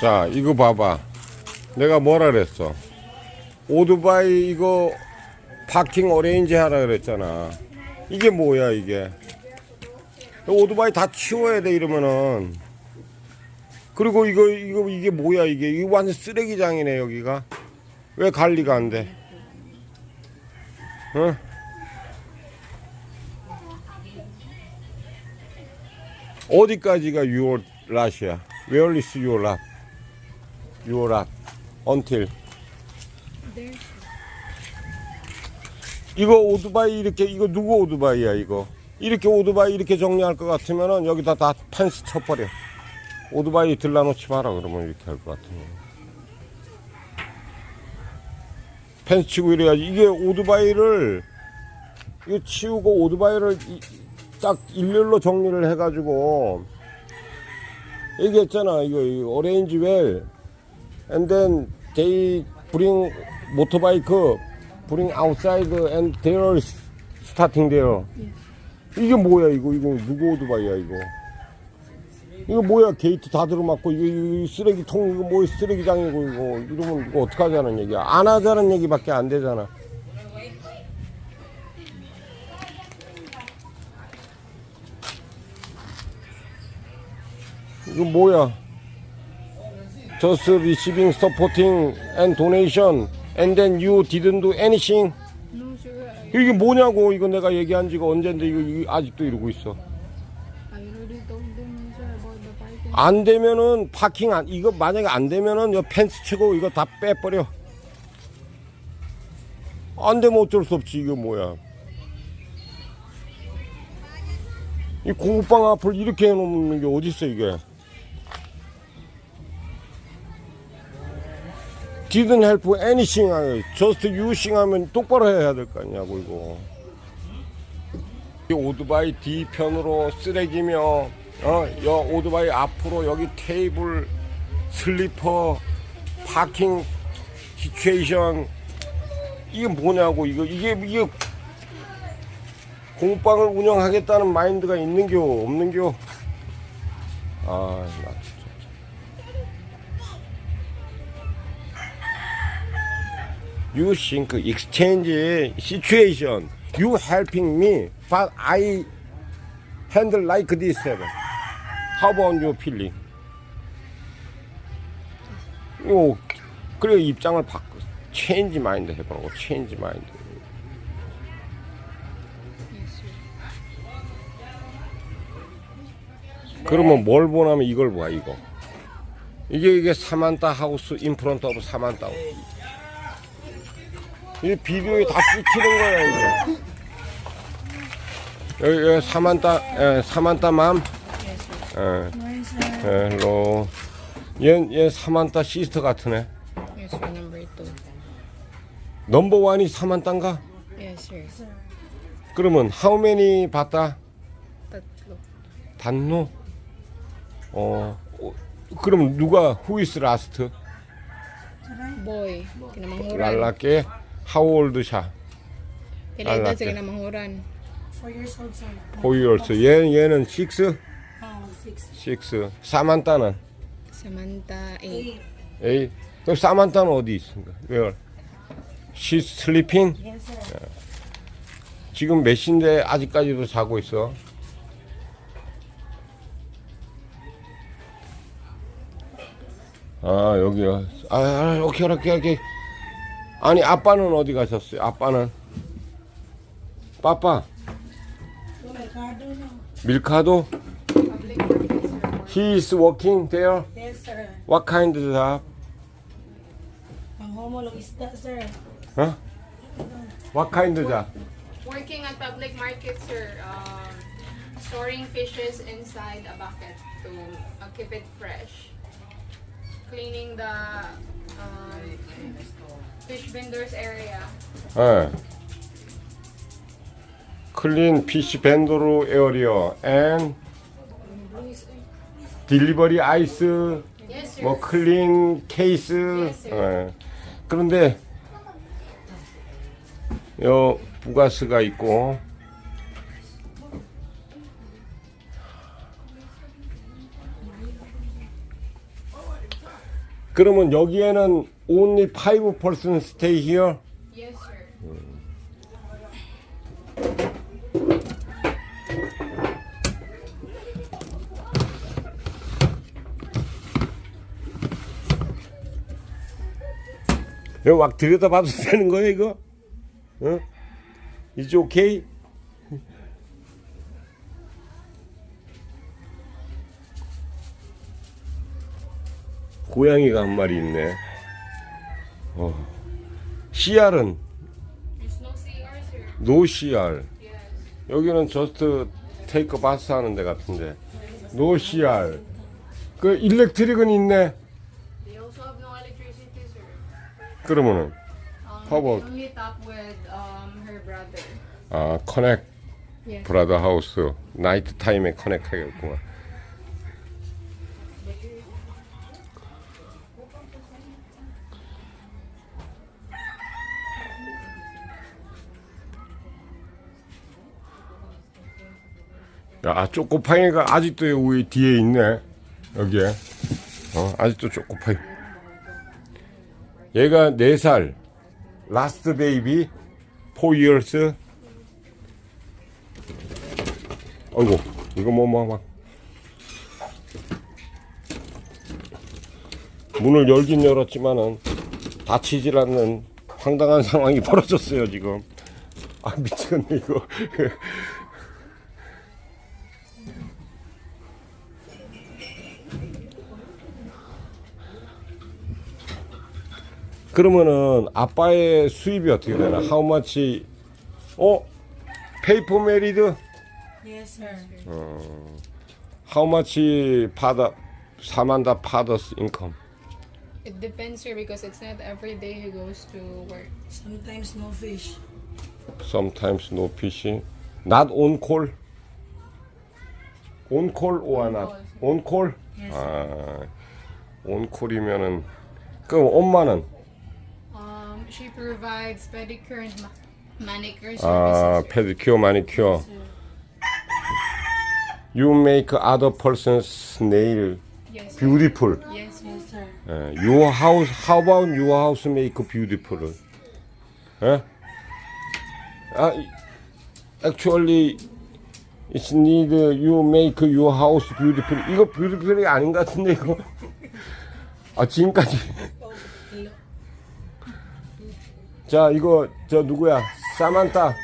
자, 이거 봐봐. 내가 뭐라 그랬어? 오토바이 이거 파킹 어레인지 하라 그랬잖아. 이게 뭐야, 이게? 오토바이 다 치워야 돼, 이러면은. 그리고 이거, 이거, 이게 뭐야, 이게? 이거 완전 쓰레기장이네, 여기가. 왜 관리가 안 돼? 응? 어디까지가 your lot이야? Where is your lot? Your lot. Until. 이거 오토바이 이렇게 이거 누구 오토바이야 이거? 이렇게 오토바이 이렇게 정리할 것 같으면은 여기다 다 펜스 쳐버려. 오토바이 들라놓지 마라 그러면 이렇게 할 것 같으면. 펜스 치고 이래야지. 이게 오토바이를 이거 치우고 오토바이를 이- 딱 일렬로 정리를 해가지고 얘기했잖아 이거, 이거 오렌지 웰 and then they bring 모터바이크 bring outside and they're starting there. 이게 뭐야 이거? 이거 누구 오토바이야 이거? 이거 뭐야? 게이트 다 들어맞고 이거, 이거 쓰레기통 이거 뭐 쓰레기장이고 이거. 이러면 이거 어떡하자는 얘기야? 안 하자는 얘기밖에 안 되잖아. 이거 뭐야? And then you didn't do anything. No, sir. I, 이게 뭐냐고? 이거 내가 얘기한 지가 언젠데 이거, 아직도 이러고 있어. 안 되면은 파킹 안 이거 만약에 안 되면은 이 펜스 치고 이거 다 빼버려. 안 되면 어쩔 수 없지 이거 뭐야? 이 공부방 앞을 이렇게 해놓는 게 어딨어 이게? Didn't help anything 하면 just using 하면 똑바로 해야 될 거 아니냐고 이거. 이 오토바이 뒤편으로 쓰레기며 어, 여 오토바이 앞으로 여기 테이블 슬리퍼 파킹 시츄에이션. 이게 뭐냐고 이거. 이게 이게 공방을 운영하겠다는 마인드가 있는겨 없는겨? 아나 You think exchange situation you helping me but I handle like this How about your feeling? 요 그래 입장을 바꿔 체인지 마인드 해보라고 체인지 마인드. 그러면 뭘 보냐면 이걸 봐 이거 이게 이게 사만타 하우스 인프런트 오브 사만타 이 비디오에 다 찍히는 거야 이게 여기, 여기 사만타 에, 사만타 맘 Yes, sir. 에, 헬로 얘, 얘 사만타 시스터 같으네 Yes, sir. Number two. 넘버 원이? Yes, sir. 그러면 how many 봤다? Tatlo. 단노? 어, 어, 그럼 누가 who is last? Boy. Kinamanghuran. 랄라께 how old 샤? Kailan lalaki. sa kinamanghuran? Four years old, sir. four years 얘, 얘는 six? Oh, six. six 사만타는 Samantha, eight. 에이 그럼 사만타는 어디 있습니까? where? she's sleeping? Yes, sir. 지금 몇 시인데 아직까지도 자고 있어 아 여기요 아, 아 오케이 오케이 오케이 아니 아빠는 어디 가셨어요 아빠는 빠빠 밀카도 Public market, sir. he is working there Yes, sir. what kind of job Ang homolog isda, sir. huh? what kind of job Working at public market, sir. Um, storing fishes inside a bucket to uh, keep it fresh. Cleaning the um, fish vendors area. 예. 클린 피시 벤도르 에어리어 앤 딜리버리 아이스 Yes, sir. 뭐 클린 케이스. 예. 그런데 요 부가스가 있고 그러면 여기에는 only five person stay here. Yes, sir. 이거 막 들여다봐도 되는 거예요, 이거? 응? Is okay? 고양이가 한 마리 있네. 어. CR은 no CR. 여기는 저스트 테이크 바스 하는 데 같은데. no CR. 그 일렉트릭은 있네. They also have no electricity, sir. 그러면은 Um, How about- They only talk with um, her brother. 아 커넥. 브라더 하우스 나이트 타임에 커넥 하겠구만. 야, 쪼꼬파이가 아직도 여기 뒤에 있네. 여기에. 어, 아직도 쪼꼬파이. 얘가 4살. 라스트 베이비. 4 years. 아이고, 이거 뭐, 뭐, 막. 문을 열긴 열었지만은 닫히질 않는 황당한 상황이 벌어졌어요, 지금. 아, 미치겠네, 이거. 그러면은 아빠의 수입이 어떻게 되나? How much? 어? 페이퍼 메리드? Yes, sir. How much father Samantha father's income? It depends, sir, because it's not every day he goes to work. Sometimes no fish. Sometimes no fishing. Not on call. On call or not? On call? Yes, 아, on call이면은 그럼 엄마는 Um, provides pedicure and ma- manicure services. 아, manicure. sir. You make other person's nail yes, sir. beautiful. Yes, Yes, sir. 예, your house, how about your house make beautiful? 예? 아, 이- actually, it's need you make your house beautiful. 이거 beautiful이 아닌 것 같은데 이거. 아 지금까지. 자 이거 저 누구야? 사만타.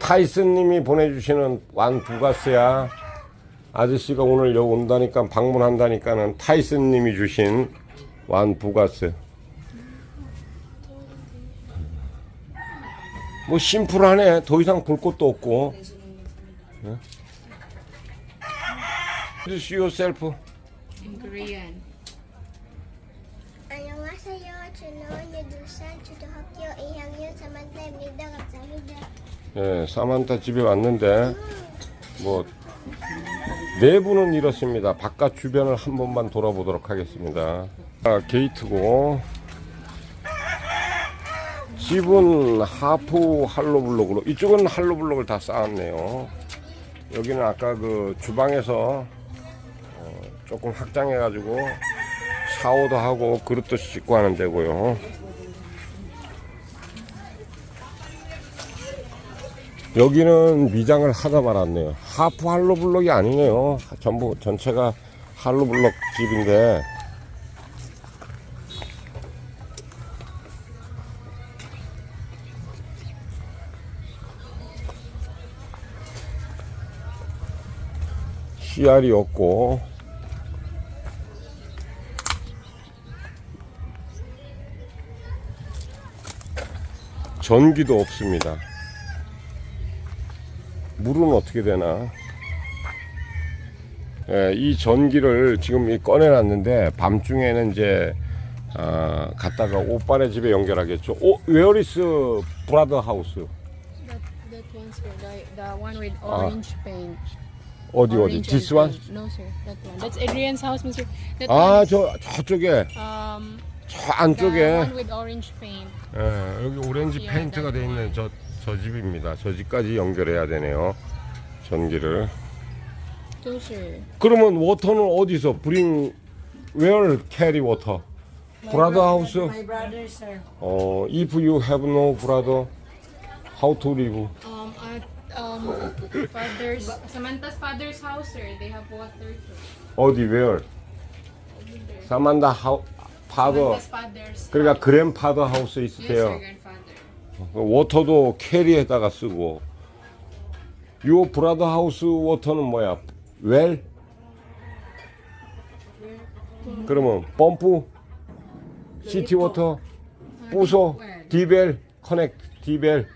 타이슨님이 보내주시는 완 부가스야. 아저씨가 오늘 여기 온다니까 방문한다니까는 타이슨님이 주신 완 부가스. 뭐 심플하네. 더 이상 볼 것도 없고. Introduce yourself. in Korean. 예, 사만타 집에 왔는데 뭐 내부는 이렇습니다. 바깥 주변을 한 번만 돌아보도록 하겠습니다. 아, 게이트고 집은 하프 할로블록으로 이쪽은 할로블록을 다 쌓았네요. 여기는 아까 그 주방에서 어, 조금 확장해가지고 샤워도 하고 그릇도 씻고 하는 데고요. 여기는 미장을 하다 말았네요. 하프 할로 블록이 아니네요. 전부 전체가 할로 블록 집인데 CR이 없고 전기도 없습니다. 물은 어떻게 되나? 예, 이 전기를 지금 이 꺼내놨는데 밤중에는 이제 아, 갔다가 오빠네 집에 연결하겠죠. 오, where is brother house? That that one, sir. The, the one with Ah. orange paint. 어디 어디? This one? No, sir. That one. That's Adrian's house, Mr. That 아, one's, 저 저쪽에 um 저 the 안쪽에 one with orange paint. 예, 여기 오렌지 Yeah, 페인트가 돼 있는 one. 저, 저 집입니다. 저 집까지 연결해야 되네요. 전기를. Sir. 그러면 워터는 어디서? 브링 where carry water? Brother house? My brother, sir. 어, if you have no brother, how to live? Um, at um, father's Samantha's father's house, sir. They have water too. 어디 where? 사만다 하 파더. Samantha's father's 그러니까 그랜파더 하우스 Yes, sir, 있으세요. 워터도 캐리에다가 쓰고. 요 브라더 하우스 워터는 뭐야? 웰? 그러면 펌프? 시티 워터? 부소? 디벨? 커넥트? 디벨?